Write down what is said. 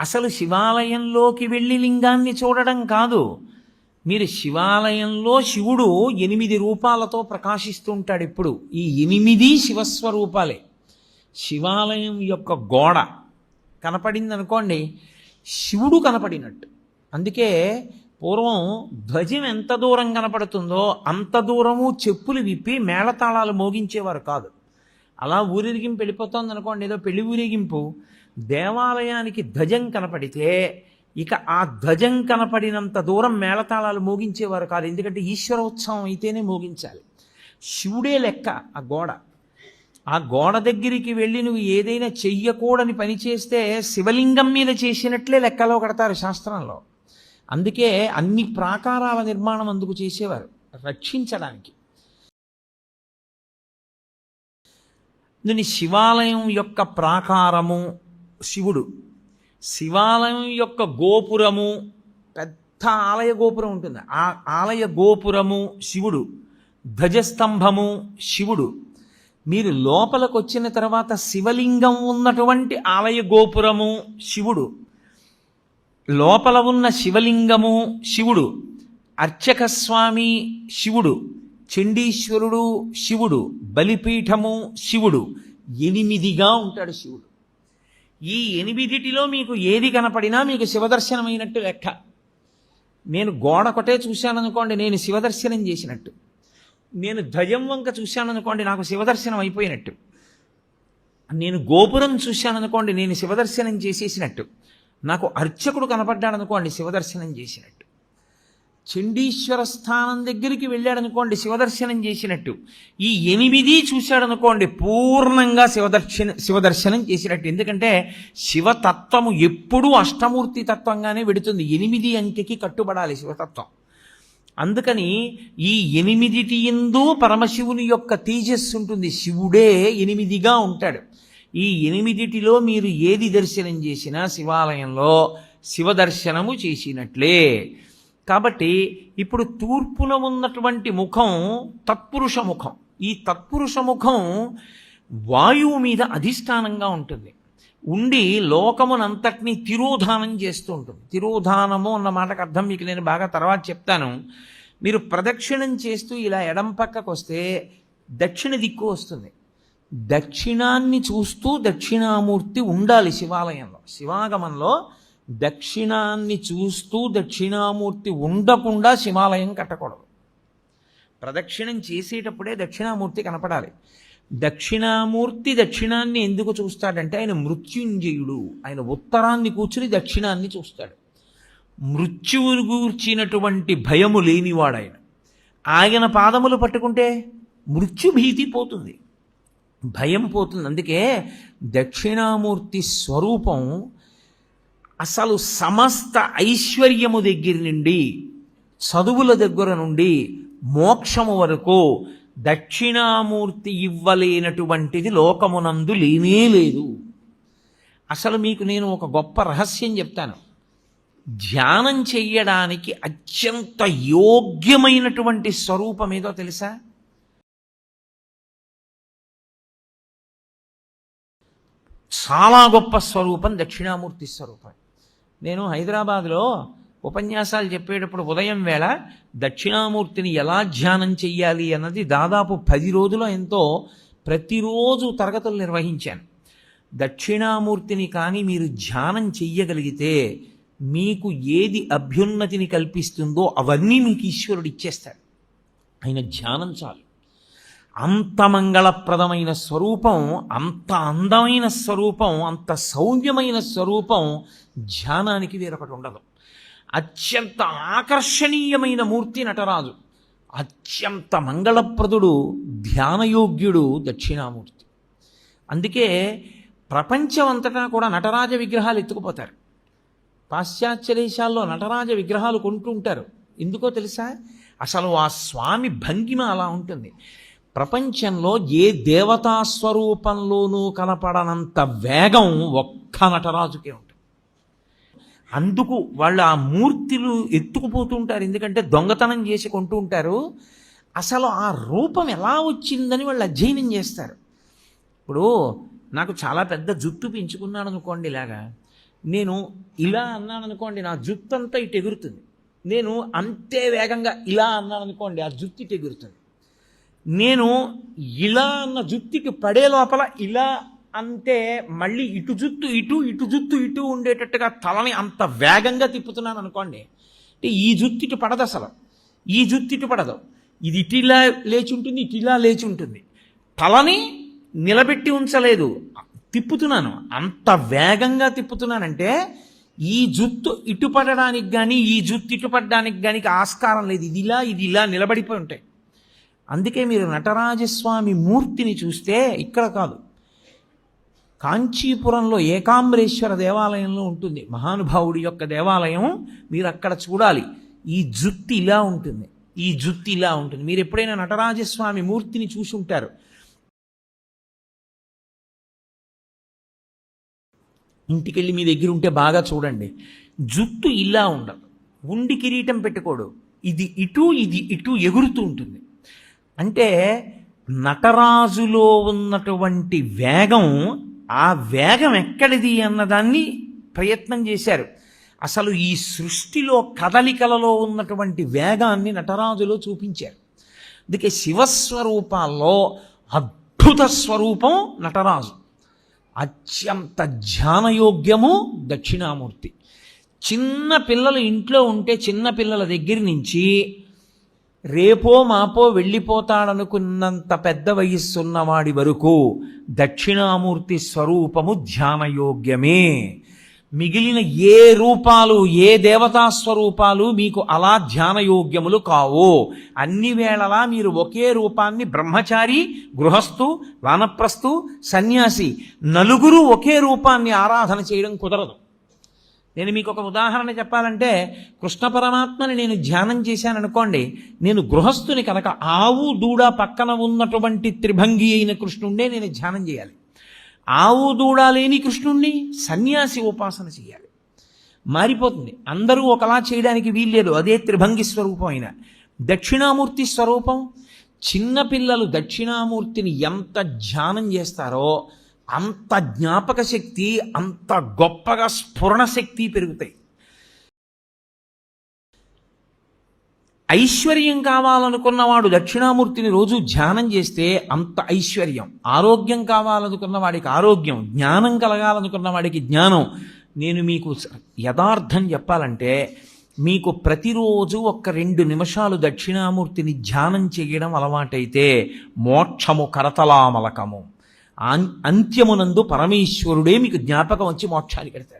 అసలు శివాలయంలోకి వెళ్ళి లింగాన్ని చూడడం కాదు. మీరు శివాలయంలో శివుడు ఎనిమిది రూపాలతో ప్రకాశిస్తూ ఉంటాడు ఎప్పుడు ఈ ఎనిమిది శివస్వరూపాలే. శివాలయం యొక్క గోడ కనపడింది అనుకోండి శివుడు కనపడినట్టు. అందుకే పూర్వం ధ్వజం ఎంత దూరం కనపడుతుందో అంత దూరము చెప్పులు విప్పి మేళతాళాలు మోగించేవారు కాదు. అలా ఊరేగింపు వెళ్ళిపోతుంది అనుకోండి ఏదో పెళ్ళి ఊరేగింపు. దేవాలయానికి ధ్వజం కనపడితే ఇక ఆ ధ్వజం కనపడినంత దూరం మేళతాళాలు మోగించేవారు కాదు. ఎందుకంటే ఈశ్వరోత్సవం అయితేనే మోగించాలి. శివుడే లెక్క ఆ గోడ. ఆ గోడ దగ్గరికి వెళ్ళి నువ్వు ఏదైనా చెయ్యకూడని పని చేస్తే శివలింగం మీద చేసినట్లే లెక్కలో కడతారు శాస్త్రంలో. అందుకే అన్ని ప్రాకారాల నిర్మాణం అందుకు చేసేవారు. రక్షించడానికి. దీని శివాలయం యొక్క ప్రాకారము శివుడు. శివాలయం యొక్క గోపురము పెద్ద ఆలయ గోపురం ఉంటుంది. ఆ ఆలయ గోపురము శివుడు. ధ్వజస్తంభము శివుడు. మీరు లోపలికి వచ్చిన తర్వాత శివలింగం ఉన్నటువంటి ఆలయ గోపురము శివుడు. లోపల ఉన్న శివలింగము శివుడు. అర్చక స్వామి శివుడు. చండీశ్వరుడు శివుడు. బలిపీఠము శివుడు. ఎనిమిదిగా ఉంటాడు శివుడు. ఈ ఎనిమిదిటిలో మీకు ఏది కనపడినా మీకు శివదర్శనమైనట్టు లెక్క. నేను గోడ ఒకటే చూశాననుకోండి నేను శివదర్శనం చేసినట్టు. నేను ధ్వజం వంక చూశాననుకోండి నాకు శివదర్శనం అయిపోయినట్టు. నేను గోపురం చూశాననుకోండి నేను శివదర్శనం చేసేసినట్టు. నాకు అర్చకుడు కనపడ్డాడనుకోండి శివదర్శనం చేసినట్టు. చండీశ్వర స్థానం దగ్గరికి వెళ్ళాడనుకోండి శివదర్శనం చేసినట్టు. ఈ ఎనిమిది చూశాడనుకోండి పూర్ణంగా శివదర్శన శివదర్శనం చేసినట్టు. ఎందుకంటే శివతత్వము ఎప్పుడూ అష్టమూర్తి తత్వంగానే వెడుతుంది. ఎనిమిది అంకెకి కట్టుబడాలి శివతత్వం. అందుకని ఈ ఎనిమిదిటి ఎందు పరమశివుని యొక్క తేజస్సు ఉంటుంది. శివుడే ఎనిమిదిగా ఉంటాడు. ఈ ఎనిమిదిటిలో మీరు ఏది దర్శనం చేసినా శివాలయంలో శివదర్శనము చేసినట్లే. కాబట్టి ఇప్పుడు తూర్పున ఉన్నటువంటి ముఖం తత్పురుష ముఖం. ఈ తత్పురుష ముఖం వాయువు మీద అధిష్టానంగా ఉంటుంది. ఉండి లోకమునంతటినీ తిరోధానం చేస్తూ ఉంటుంది. తిరోధానము అన్న మాటకు అర్థం మీకు నేను బాగా తర్వాత చెప్తాను. మీరు ప్రదక్షిణం చేస్తూ ఇలా ఎడం పక్కకు వస్తే దక్షిణ దిక్కు వస్తుంది. దక్షిణాన్ని చూస్తూ దక్షిణామూర్తి ఉండాలి శివాలయంలో. శివాగమంలో దక్షిణాన్ని చూస్తూ దక్షిణామూర్తి ఉండకుండా శివాలయం కట్టకూడదు. ప్రదక్షిణం చేసేటప్పుడే దక్షిణామూర్తి కనపడాలి. దక్షిణామూర్తి దక్షిణాన్ని ఎందుకు చూస్తాడంటే ఆయన మృత్యుంజయుడు. ఆయన ఉత్తరాన్ని కూర్చుని దక్షిణాన్ని చూస్తాడు. మృత్యువును గూర్చినటువంటి భయము లేనివాడాయన. ఆయన పాదములు పట్టుకుంటే మృత్యుభీతి పోతుంది. భయం పోతుంది. అందుకే దక్షిణామూర్తి స్వరూపం అసలు సమస్త ఐశ్వర్యము దగ్గర నుండి చదువుల దగ్గర నుండి మోక్షము వరకు దక్షిణామూర్తి ఇవ్వలేనటువంటిది లోకమునందు లేనే లేదు. అసలు మీకు నేను ఒక గొప్ప రహస్యం చెప్తాను. ధ్యానం చెయ్యడానికి అత్యంత యోగ్యమైనటువంటి స్వరూపం ఏదో తెలుసా? చాలా గొప్ప స్వరూపం దక్షిణామూర్తి స్వరూపం. నేను హైదరాబాద్లో ఉపన్యాసాలు చెప్పేటప్పుడు ఉదయం వేళ దక్షిణామూర్తిని ఎలా ధ్యానం చెయ్యాలి అన్నది దాదాపు పది రోజులు ఎంతో ప్రతిరోజు తరగతులు నిర్వహించాను. దక్షిణామూర్తిని కానీ మీరు ధ్యానం చెయ్యగలిగితే మీకు ఏది అభ్యున్నతిని కల్పిస్తుందో అవన్నీ మీకు ఈశ్వరుడు ఇచ్చేస్తాడు. ఆయన ధ్యానం చాలు. అంత మంగళప్రదమైన స్వరూపం అంత అందమైన స్వరూపం అంత సౌమ్యమైన స్వరూపం ధ్యానానికి వేరొకటి ఉండదు. అత్యంత ఆకర్షణీయమైన మూర్తి నటరాజు అత్యంత మంగళప్రదుడు ధ్యానయోగ్యుడు దక్షిణామూర్తి. అందుకే ప్రపంచం అంతటా కూడా నటరాజ విగ్రహాలు ఎత్తుకుపోతారు. పాశ్చాత్య దేశాల్లో నటరాజ విగ్రహాలు కొంటుంటారు ఎందుకో తెలుసా? అసలు ఆ స్వామి భంగిమ అలా ఉంటుంది. ప్రపంచంలో ఏ దేవతా స్వరూపంలోనూ కనపడనంత వేగం ఒక్క నటరాజుకే ఉంటుంది. అందుకు వాళ్ళు ఆ మూర్తులు ఎత్తుకుపోతుంటారు. ఎందుకంటే దొంగతనం చేసి కొంటూ ఉంటారు అసలు ఆ రూపం ఎలా వచ్చిందని వాళ్ళు అధ్యయనం చేస్తారు. ఇప్పుడు నాకు చాలా పెద్ద జుట్టు పెంచుకున్నాను అనుకోండి ఇలాగా. నేను ఇలా అన్నాను అనుకోండి నా జుత్తు అంతా ఇటు ఎగురుతుంది. నేను అంతే వేగంగా ఇలా అన్నాను అనుకోండి ఆ జుత్తు ఇటు ఎగురుతుంది. నేను ఇలా అన్న జుత్తికి పడే లోపల ఇలా అంటే మళ్ళీ ఇటు జుత్తు ఇటు ఇటు జుత్తు ఇటు ఉండేటట్టుగా తలని అంత వేగంగా తిప్పుతున్నాను అనుకోండి అంటే ఈ జుత్తు ఇటు పడదు అసలు. ఈ జుత్తు ఇటు పడదు. ఇది ఇటు లేచి ఉంటుంది ఇటిలా లేచి ఉంటుంది. తలని నిలబెట్టి ఉంచలేదు. తిప్పుతున్నాను. అంత వేగంగా తిప్పుతున్నానంటే ఈ జుత్తు ఇటు పడడానికి కానీ ఈ జుత్తు ఇటు పడడానికి కానీ ఆస్కారం లేదు. ఇది ఇలా ఇది ఇలా నిలబడిపోయి ఉంటాయి. అందుకే మీరు నటరాజస్వామి మూర్తిని చూస్తే ఇక్కడ కాదు. కాంచీపురంలో ఏకాంబరేశ్వర దేవాలయంలో ఉంటుంది. మహానుభావుడి యొక్క దేవాలయం మీరు అక్కడ చూడాలి. ఈ జుత్తి ఇలా ఉంటుంది. ఈ జుత్తి ఇలా ఉంటుంది. మీరు ఎప్పుడైనా నటరాజస్వామి మూర్తిని చూసి ఉంటారు? ఇంటికెళ్ళి మీ దగ్గర ఉంటే బాగా చూడండి. జుత్తు ఇలా ఉండదు. ఉండి కిరీటం పెట్టుకోడు. ఇది ఇటు ఇది ఇటు ఎగురుతూ ఉంటుంది. అంటే నటరాజులో ఉన్నటువంటి వేగం ఆ వేగం ఎక్కడిది అన్నదాన్ని ప్రయత్నం చేశారు. అసలు ఈ సృష్టిలో కదలికలలో ఉన్నటువంటి వేగాన్ని నటరాజులో చూపించారు. అందుకే శివస్వరూపాల్లో అద్భుత స్వరూపం నటరాజు. అత్యంత ధ్యానయోగ్యము దక్షిణామూర్తి. చిన్న పిల్లలు ఇంట్లో ఉంటే చిన్న పిల్లల దగ్గర నుంచి రేపో మాపో వెళ్ళిపోతాడనుకున్నంత పెద్ద వయస్సున్నవాడి వరకు దక్షిణామూర్తి స్వరూపము ధ్యానయోగ్యమే. మిగిలిన ఏ రూపాలు ఏ దేవతా స్వరూపాలు మీకు అలా ధ్యానయోగ్యములు కావు అన్ని వేళలా మీరు ఒకే రూపాన్ని బ్రహ్మచారి గృహస్థు వానప్రస్థు సన్యాసి నలుగురు ఒకే రూపాన్ని ఆరాధన చేయడం కుదరదు. నేను మీకు ఒక ఉదాహరణ చెప్పాలంటే కృష్ణ పరమాత్మని నేను ధ్యానం చేశాను అనుకోండి నేను గృహస్థుని కనుక ఆవు దూడ పక్కన ఉన్నటువంటి త్రిభంగి అయిన కృష్ణుండే నేను ధ్యానం చేయాలి. ఆవు దూడ లేని కృష్ణుణ్ణి సన్యాసి ఉపాసన చేయాలి. మారిపోతుంది. అందరూ ఒకలా చేయడానికి వీల్లేదు. అదే త్రిభంగి స్వరూపం అయిన. దక్షిణామూర్తి స్వరూపం చిన్నపిల్లలు దక్షిణామూర్తిని ఎంత ధ్యానం చేస్తారో అంత జ్ఞాపక శక్తి అంత గొప్పగా స్ఫురణ శక్తి పెరుగుతాయి. ఐశ్వర్యం కావాలనుకున్నవాడు దక్షిణామూర్తిని రోజు ధ్యానం చేస్తే అంత ఐశ్వర్యం. ఆరోగ్యం కావాలనుకున్న వాడికి ఆరోగ్యం జ్ఞానం కలగాలనుకున్న వాడికి జ్ఞానం. నేను మీకు యథార్థం చెప్పాలంటే మీకు ప్రతిరోజు ఒక్క రెండు నిమిషాలు దక్షిణామూర్తిని ధ్యానం చేయడం అలవాటైతే మోక్షము కరతలామలకము. అంత్యమునందు పరమేశ్వరుడే మీకు జ్ఞాపకం వచ్చి మోక్షానికి వెళ్తాడు.